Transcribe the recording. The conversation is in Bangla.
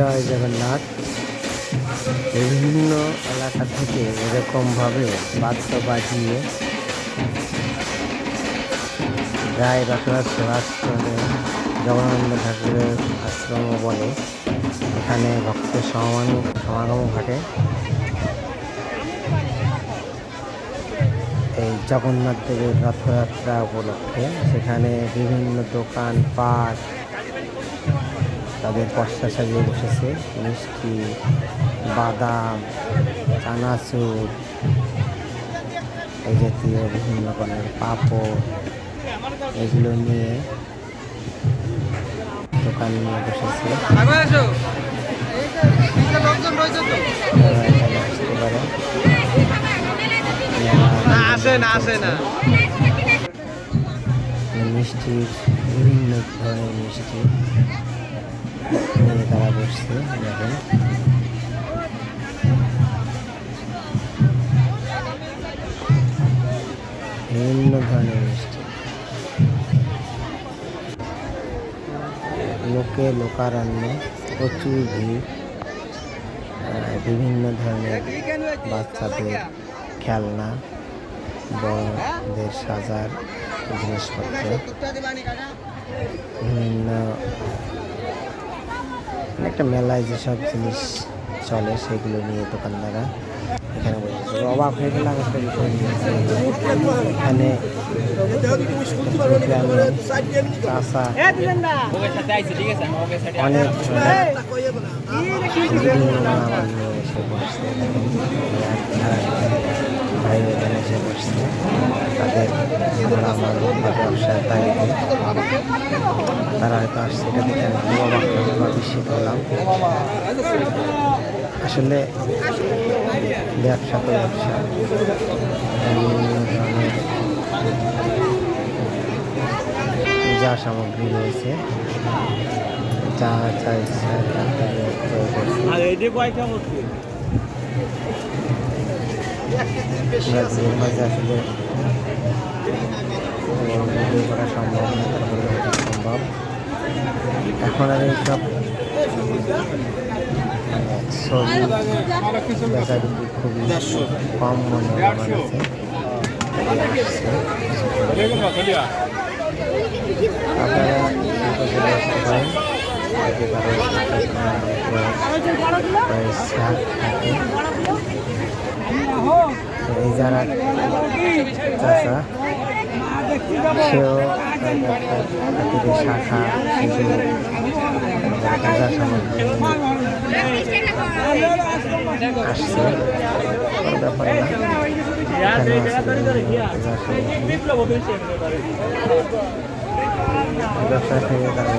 জয় জগন্নাথ। বিভিন্ন এলাকা থেকে এরকমভাবে বাদ্য বাজিয়ে গায়ে রথরাজ সেবাশ্রমে জগন্নাথ ঠাকুরের আশ্রম বলে। এখানে ভক্তের সমাগম সমাগম ঘটে। এই জগন্নাথ দেবের রথযাত্রা উপলক্ষে সেখানে বিভিন্ন দোকান পাট তাদের পশ্চা সাজিয়ে বসেছে মিষ্টি বাদাম, চানাচুর, এই জাতীয় বিভিন্ন রকমের পাঁপড় এগুলো নিয়ে দোকান নিয়ে বসেছে। মিষ্টির বিভিন্ন ধরনের মিষ্টি। নিয়ে তারা বসছে বিভিন্ন ধরনের লোকে লোকারণ্য, প্রচুর ভিড় বিভিন্ন ধরনের বাচ্চাদের খেলনা, বড়দের সাজার জিনিসপত্র, বিভিন্ন একটা মেলায় যেসব জিনিস চলে সেগুলো নিয়ে দোকানদাররা এখানে বসেছে অবাক হয়ে গেলাম, একটা বিষয়। এখানে অনেক নিয়ে ভাই এখানে এসে বসছে। তাদের আমার ব্যবসার তাগিদে। তারা হয়তো আসছে, এটা দেখে আমি খুব বা বিস্মিত হলাম। আসলে ব্যবসা তো ব্যবসা। যা সামগ্রী রয়েছে, যা যা ইচ্ছা মাঝে আসলে ভিডিও করা সম্ভব না তারপরে সম্ভব এখন এইসব মানে ছবি বেচা বিক্রি খুবই কম মনে হয় আমার কাছে আপনারা এই যারা চাষা সেও শাখা শিশু পূজা সামগ্রী আসছে। ব্যাপার ব্যবসা থেকে তারা